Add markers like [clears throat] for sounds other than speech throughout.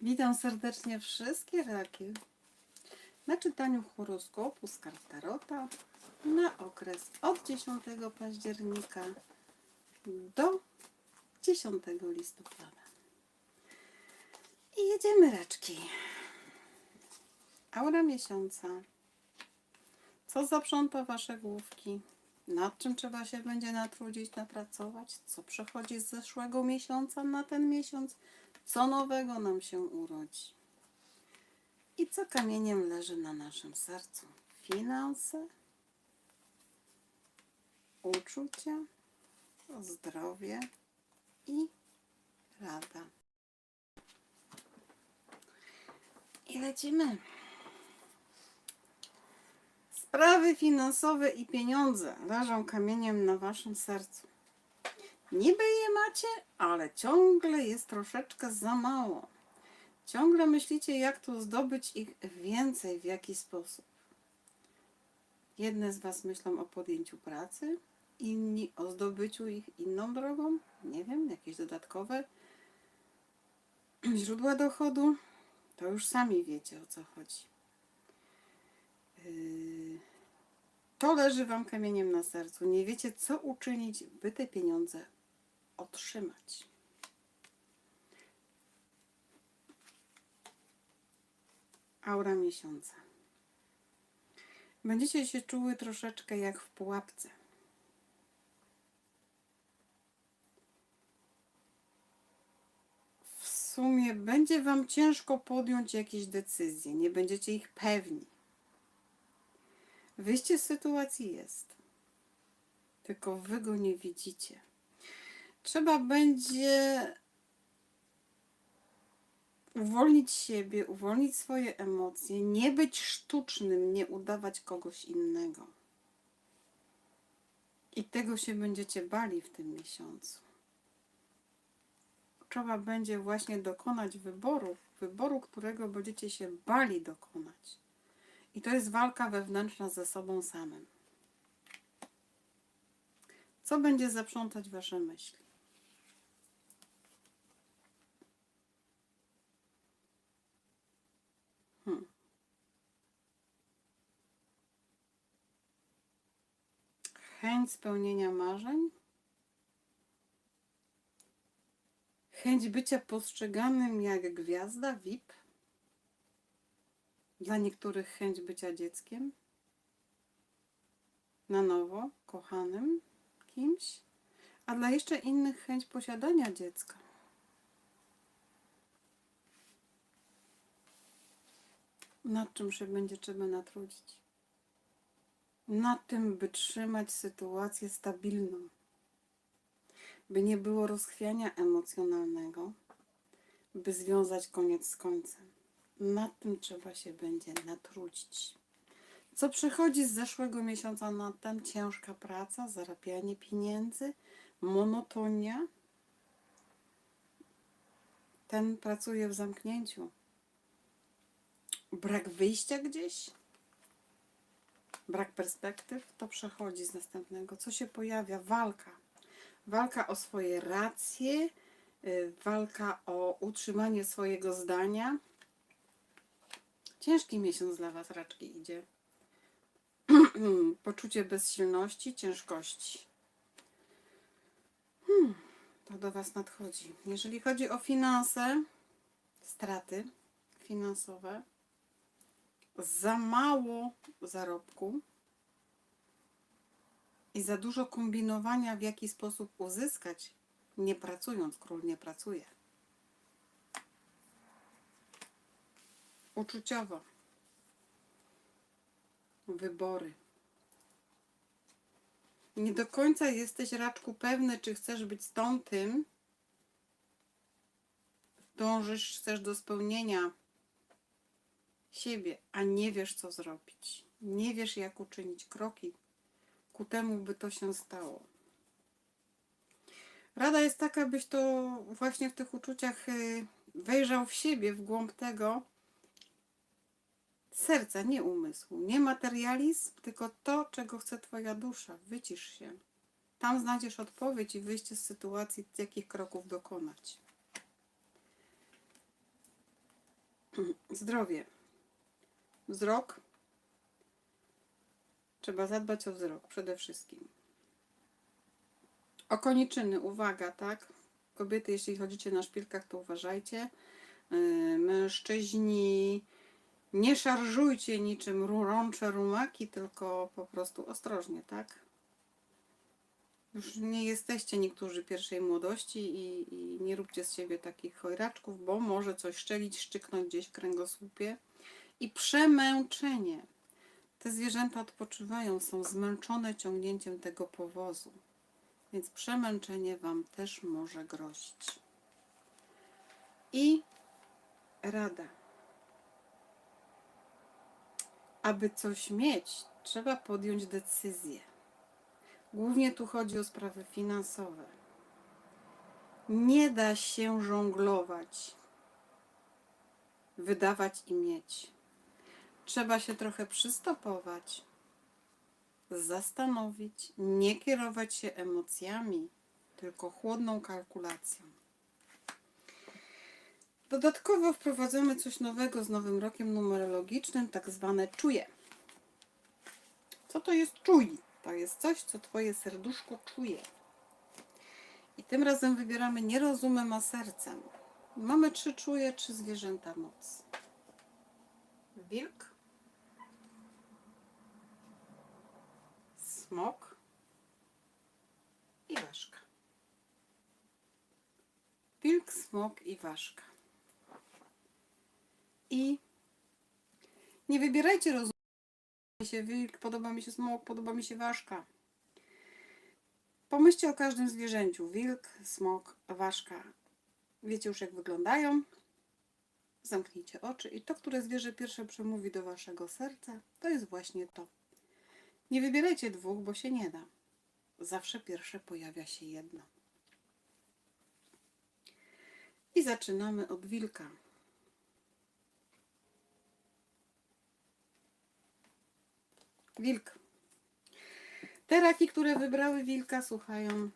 Witam serdecznie wszystkie raki na czytaniu horoskopu z kart Tarota na okres od 10 października do 10 listopada. I jedziemy raczki. Aura miesiąca. Co zaprząta wasze główki? Nad czym trzeba się będzie natrudzić, napracować? Co przechodzi z zeszłego miesiąca na ten miesiąc? Co nowego nam się urodzi? I co kamieniem leży na naszym sercu? Finanse, uczucia, zdrowie i rada. I lecimy. Sprawy finansowe i pieniądze leżą kamieniem na waszym sercu. Niby je macie, ale ciągle jest troszeczkę za mało. Ciągle myślicie, jak tu zdobyć ich więcej, w jaki sposób. Jedne z Was myślą o podjęciu pracy, inni o zdobyciu ich inną drogą, nie wiem, jakieś dodatkowe [clears throat] źródła dochodu. To już sami wiecie o co chodzi. Yy, To leży Wam kamieniem na sercu. Nie wiecie, co uczynić, by te pieniądze otrzymać. Aura miesiąca. Będziecie się czuły troszeczkę jak w pułapce. W sumie będzie Wam ciężko podjąć jakieś decyzje, nie będziecie ich pewni. Wyjście z sytuacji jest, tylko Wy go nie widzicie trzeba będzie uwolnić siebie, uwolnić swoje emocje, nie być sztucznym, nie udawać kogoś innego. I tego się będziecie bali w tym miesiącu. Trzeba będzie właśnie dokonać wyboru, wyboru, którego będziecie się bali dokonać. I to jest walka wewnętrzna ze sobą samym. Co będzie zaprzątać wasze myśli? Hmm. Chęć spełnienia marzeń. Chęć bycia postrzeganym jak gwiazda VIP. Dla niektórych chęć bycia dzieckiem. Na nowo, kochanym kimś. A dla jeszcze innych chęć posiadania dziecka. Nad czym się będzie trzeba natrudzić? Nad tym, by trzymać sytuację stabilną. By nie było rozchwiania emocjonalnego, by związać koniec z końcem. Nad tym trzeba się będzie natrudzić. Co przychodzi z zeszłego miesiąca na ten? Ciężka praca, zarabianie pieniędzy, monotonia. Ten pracuje w zamknięciu brak wyjścia gdzieś, brak perspektyw, to przechodzi z następnego. Co się pojawia? Walka. Walka o swoje racje, y, walka o utrzymanie swojego zdania. Ciężki miesiąc dla Was raczki idzie. [clears throat] Poczucie bezsilności, ciężkości. Hmm, to do Was nadchodzi. Jeżeli chodzi o finanse, straty finansowe, za mało zarobku i za dużo kombinowania, w jaki sposób uzyskać, nie pracując. Król nie pracuje. Uczuciowo. Wybory. Nie do końca jesteś raczku pewny, czy chcesz być z tą tym. Dążysz, chcesz do spełnienia siebie, a nie wiesz, co zrobić. Nie wiesz, jak uczynić kroki ku temu, by to się stało. Rada jest taka, byś to właśnie w tych uczuciach y, wejrzał w siebie, w głąb tego serca, nie umysłu. Nie materializm, tylko to, czego chce Twoja dusza. Wycisz się. Tam znajdziesz odpowiedź i wyjście z sytuacji, jakich kroków dokonać. [clears throat] Zdrowie. Wzrok. Trzeba zadbać o wzrok przede wszystkim. Okoniczyny, uwaga, tak? Kobiety, jeśli chodzicie na szpilkach, to uważajcie. Yy, Mężczyźni, nie szarżujcie niczym ru- rącze rumaki, tylko po prostu ostrożnie, tak? Już nie jesteście niektórzy pierwszej młodości i, i nie róbcie z siebie takich chojraczków, bo może coś szczelić, szczyknąć gdzieś w kręgosłupie. I przemęczenie. Te zwierzęta odpoczywają, są zmęczone ciągnięciem tego powozu. Więc przemęczenie Wam też może grozić. I rada. Aby coś mieć, trzeba podjąć decyzję. Głównie tu chodzi o sprawy finansowe. Nie da się żonglować, wydawać i mieć. Trzeba się trochę przystopować, zastanowić, nie kierować się emocjami, tylko chłodną kalkulacją. Dodatkowo wprowadzamy coś nowego z nowym rokiem numerologicznym, tak zwane czuje. Co to jest czuj? To jest coś, co Twoje serduszko czuje. I tym razem wybieramy nie rozumem, a sercem. Mamy trzy czuje, trzy zwierzęta moc. Wilk, smok i ważka. Wilk, smok i ważka. I nie wybierajcie rozumu. Podoba mi się wilk, podoba mi się smok, podoba mi się ważka. Pomyślcie o każdym zwierzęciu. Wilk, smok, ważka. Wiecie już jak wyglądają. Zamknijcie oczy i to, które zwierzę pierwsze przemówi do waszego serca, to jest właśnie to. Nie wybierajcie dwóch, bo się nie da. Zawsze pierwsze pojawia się jedno. I zaczynamy od wilka. Wilk. Te raki, które wybrały wilka, słuchają,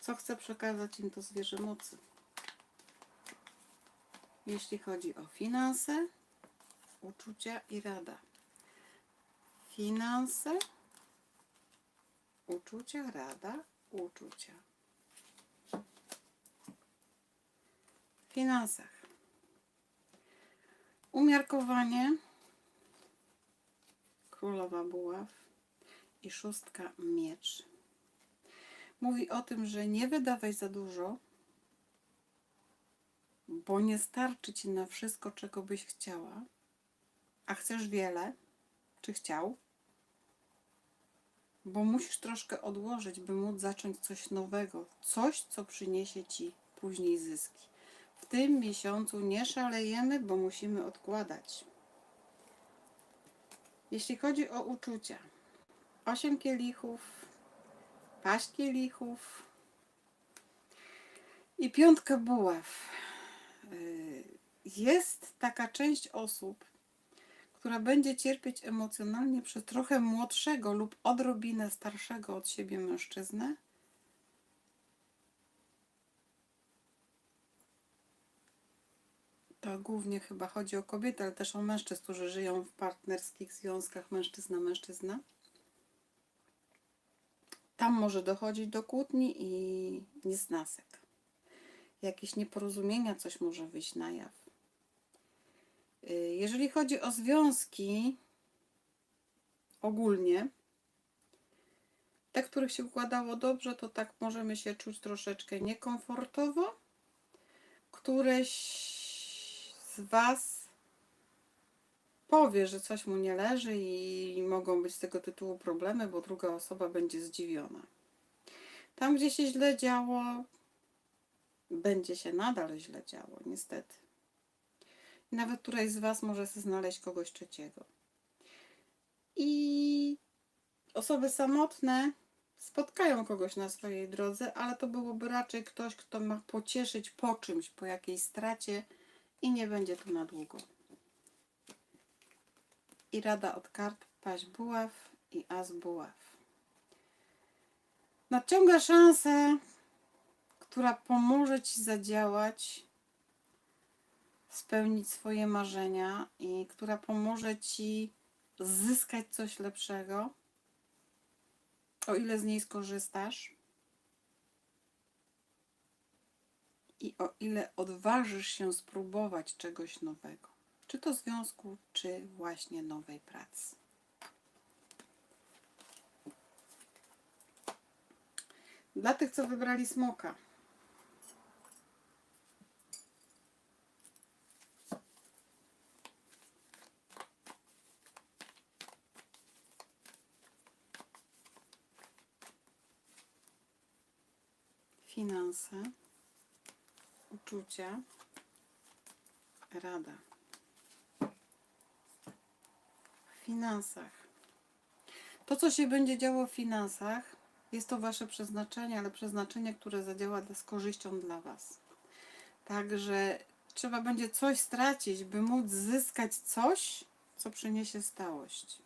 co chce przekazać im to zwierzę mocy. Jeśli chodzi o finanse, uczucia i rada. Finanse, uczucia, rada, uczucia. W finansach. Umiarkowanie. Królowa buław i szóstka miecz. Mówi o tym, że nie wydawaj za dużo, bo nie starczy ci na wszystko, czego byś chciała, a chcesz wiele, czy chciał, bo musisz troszkę odłożyć, by móc zacząć coś nowego, coś, co przyniesie ci później zyski. W tym miesiącu nie szalejemy, bo musimy odkładać. Jeśli chodzi o uczucia, osiem kielichów, paść kielichów i piątka buław. Yy, Jest taka część osób, która będzie cierpieć emocjonalnie przez trochę młodszego lub odrobinę starszego od siebie mężczyznę. To głównie chyba chodzi o kobiety, ale też o mężczyzn, którzy żyją w partnerskich związkach mężczyzna-mężczyzna. Tam może dochodzić do kłótni i niesnasek. Jakieś nieporozumienia, coś może wyjść na jaw. Y, Jeżeli chodzi o związki ogólnie, te, których się układało dobrze, to tak możemy się czuć troszeczkę niekomfortowo. Któreś z Was powie, że coś mu nie leży i mogą być z tego tytułu problemy, bo druga osoba będzie zdziwiona. Tam, gdzie się źle działo, będzie się nadal źle działo, niestety. Nawet któraś z Was może znaleźć kogoś trzeciego. I osoby samotne spotkają kogoś na swojej drodze, ale to byłoby raczej ktoś, kto ma pocieszyć po czymś, po jakiejś stracie i nie będzie tu na długo. I rada od kart paść buław i as buław. Nadciąga szansa, która pomoże Ci zadziałać spełnić swoje marzenia i która pomoże ci zyskać coś lepszego, o ile z niej skorzystasz i o ile odważysz się spróbować czegoś nowego, czy to związku, czy właśnie nowej pracy. Dla tych, co wybrali smoka. Finanse, uczucia, rada. W finansach. To, co się będzie działo w finansach, jest to Wasze przeznaczenie, ale przeznaczenie, które zadziała z korzyścią dla Was. Także trzeba będzie coś stracić, by móc zyskać coś, co przyniesie stałość.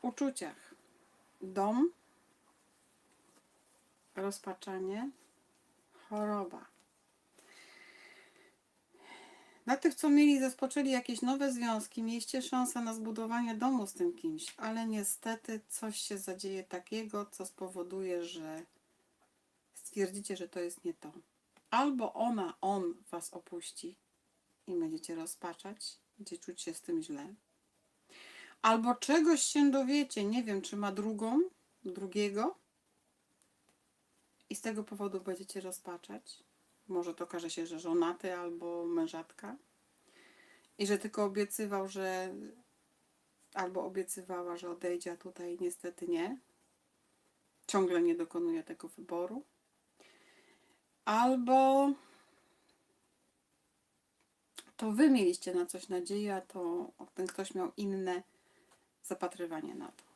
W uczuciach. Dom, rozpaczanie, choroba. Dla tych, co mieli, rozpoczęli jakieś nowe związki, mieliście szansę na zbudowanie domu z tym kimś, ale niestety coś się zadzieje takiego, co spowoduje, że stwierdzicie, że to jest nie to. Albo ona, on was opuści i będziecie rozpaczać, będziecie czuć się z tym źle. Albo czegoś się dowiecie, nie wiem, czy ma drugą, drugiego i z tego powodu będziecie rozpaczać. Może to okaże się, że żonaty albo mężatka. I że tylko obiecywał, że albo obiecywała, że odejdzie, a tutaj niestety nie. Ciągle nie dokonuje tego wyboru. Albo to wy mieliście na coś nadzieję, a to ten ktoś miał inne zapatrywanie na to.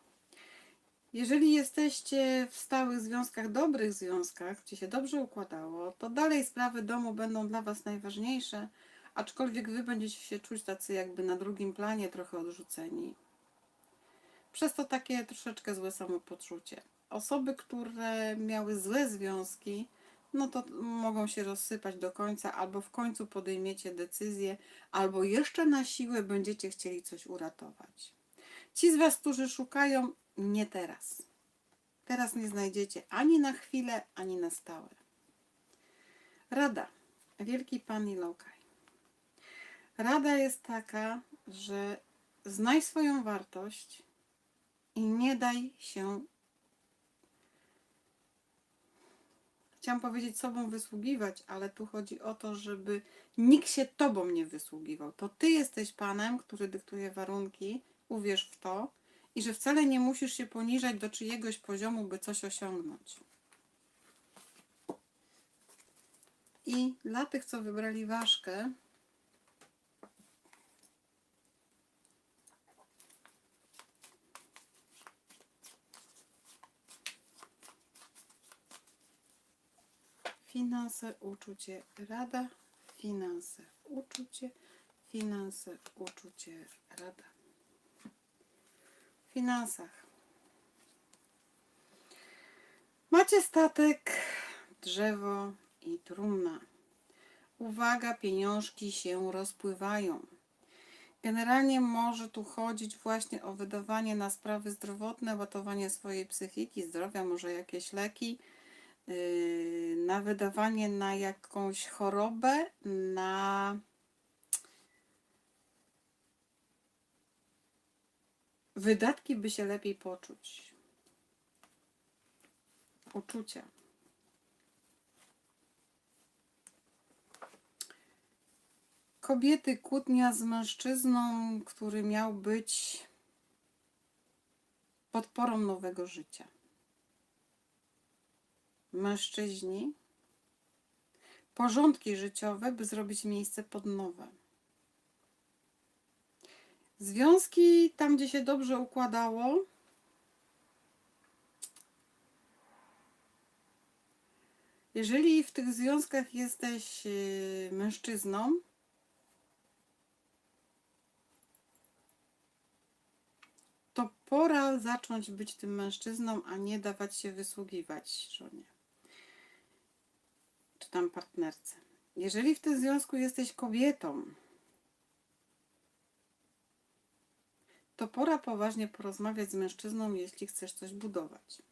Jeżeli jesteście w stałych związkach, dobrych związkach, gdzie się dobrze układało, to dalej sprawy domu będą dla Was najważniejsze, aczkolwiek Wy będziecie się czuć tacy jakby na drugim planie, trochę odrzuceni. Przez to takie troszeczkę złe samopoczucie. Osoby, które miały złe związki, no to mogą się rozsypać do końca, albo w końcu podejmiecie decyzję, albo jeszcze na siłę będziecie chcieli coś uratować. Ci z Was, którzy szukają, nie teraz. Teraz nie znajdziecie ani na chwilę, ani na stałe. Rada. Wielki Pan i Lokaj. Rada jest taka, że znaj swoją wartość i nie daj się. Chciałam powiedzieć sobą wysługiwać, ale tu chodzi o to, żeby nikt się tobą nie wysługiwał. To ty jesteś Panem, który dyktuje warunki, uwierz w to i że wcale nie musisz się poniżać do czyjegoś poziomu, by coś osiągnąć. I dla tych, co wybrali ważkę, finanse, uczucie, rada, finanse, uczucie, finanse, uczucie, rada. Finansach. Macie statek, drzewo i trumna. Uwaga, pieniążki się rozpływają. Generalnie może tu chodzić właśnie o wydawanie na sprawy zdrowotne, łatowanie swojej psychiki, zdrowia, może jakieś leki, yy, na wydawanie na jakąś chorobę, na wydatki, by się lepiej poczuć. Uczucia. Kobiety kłótnia z mężczyzną, który miał być podporą nowego życia. Mężczyźni porządki życiowe, by zrobić miejsce pod nowe. Związki tam, gdzie się dobrze układało, jeżeli w tych związkach jesteś yy, mężczyzną, to pora zacząć być tym mężczyzną, a nie dawać się wysługiwać żonie czy tam partnerce. Jeżeli w tym związku jesteś kobietą, to pora poważnie porozmawiać z mężczyzną, jeśli chcesz coś budować.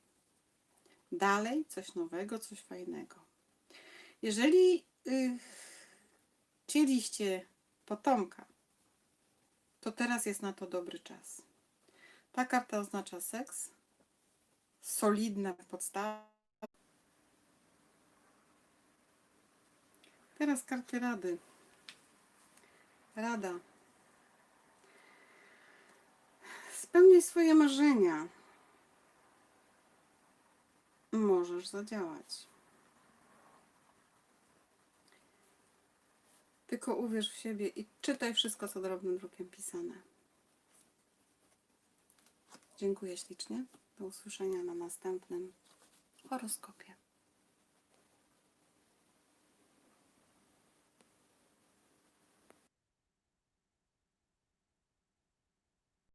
Dalej coś nowego, coś fajnego. Jeżeli y, chcieliście potomka, to teraz jest na to dobry czas. Ta karta oznacza seks, solidna podstawa. Teraz karty rady. Rada. Spełnij swoje marzenia. Możesz zadziałać. Tylko uwierz w siebie i czytaj wszystko, co drobnym drukiem pisane. Dziękuję ślicznie. Do usłyszenia na następnym horoskopie.